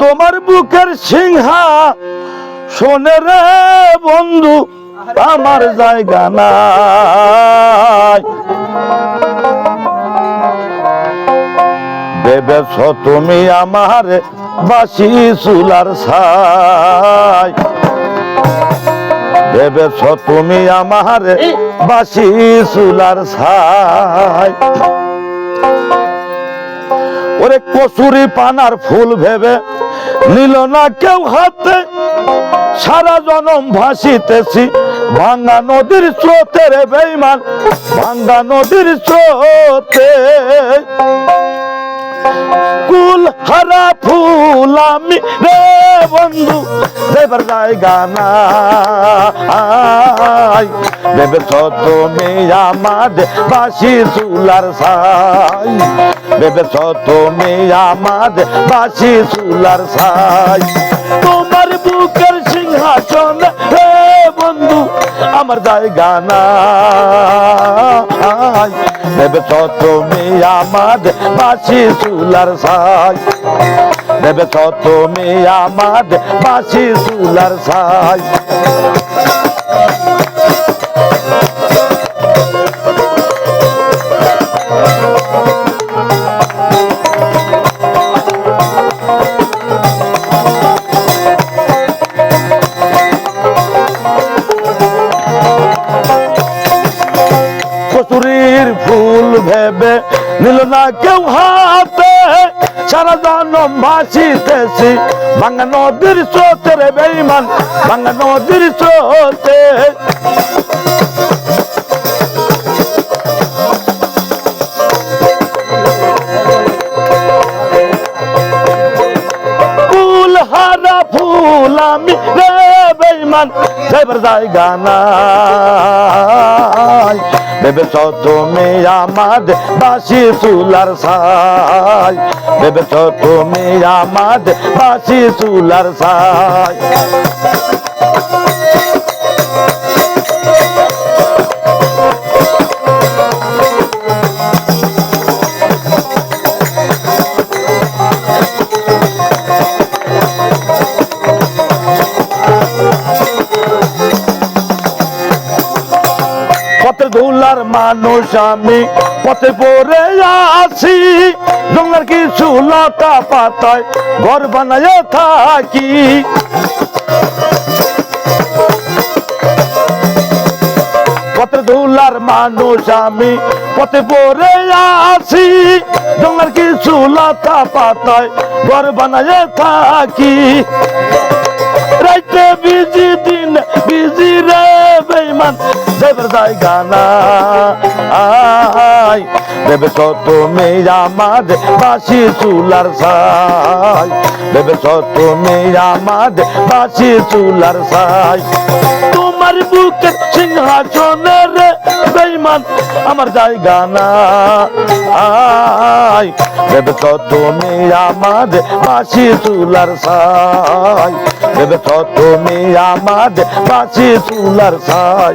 তোমার বুকের সিংহা শোনে রে বন্ধু, আমার জায়গা নাই। ভেবেছ তুমি আমার বাসি চুলার ছাই? ভেবেছ তুমি আমার বাসি চুলার ছাই? ওরে কচুরি পানার ফুল ভেবে নিল না কেউ হাতে। সারা জনম ভাসিতেছি। ভাঙ্গা নদীর স্রোতে রে বেইমান, ভাঙ্গা নদীর স্রোতে। কুল হারা ফুল আমি রে বন্ধু, দেবার জায়গা নাই। ভেবেছ তুমি আমার বাসি চুলার ছাই। ভেবেছ তুমি আমার বাসি চুলার ছাই। তোমার বুকের সিংহাসন হে বন্ধু, আমার জায়গা নাই। ভেবেছ তুমি আমার বাসি চুলার ছাই। ভেবেছ তুমি আমার বাসি চুলার ছাই। কচুরির ফুল ভেবে নিল না কেউ হাতে। সারা জনম ভাসিতেছি ভাঙ্গা নদীর স্রোতে রে বেইমান ভাঙ্গা নদীর স্রোতে। ফুল আমি রে বেইমান যাইবার জায়গা নাই। ভেবেছ তুমি আমার বাসি চুলার সাই ভেবেছ তুমি আমার বাসি চুলার ছাই। ধুলার মানুষ আমি পথে পড়ে আছি। জঙ্গলার কিছু লতা পাতায় ঘর বানায় থাকি। ধুলার মানুষ আমি পথে কিছু লতা পাতায় ঘর বানায় থাকি। রাইতে বিজি দিন বিজি বেইমান দেবের জায়গা না। আই দেবে তো তুমি আমার বাসি চুলার ছাই। দেবে তো তুমি আমার বাসি চুলার ছাই। তোমার বুকের সিংহাসনের রে বেইমান আমার জায়গা না আই দেবে তো তুমি আমার বাসি চুলার সাই দেবে তো তুমি আমার বাসি চুলার ছাই।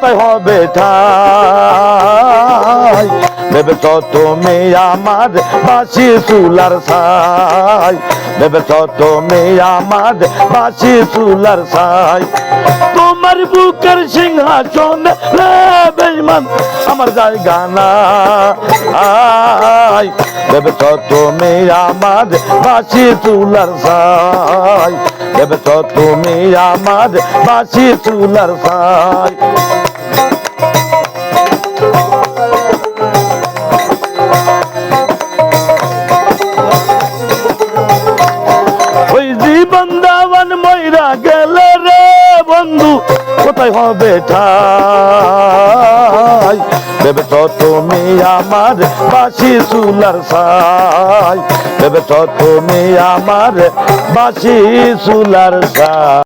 কোথায় হবে ঠাই। তো তুমি আমার বাসি চুলার দেবে তো তুমি আমার বাসি চুলার ছাই। তোমার বুকের সিংহাসন বেইমান, আমার জায়গা না তো তুমি আমার বাসি চুলার দেবে তো তুমি আমার বাসি চুলার ছাই। হবে ঠাই দেবে তো তুমি আমার বাসি চুলার সাই বেবে তো তুমি আমার বাসি চুলার ছাই।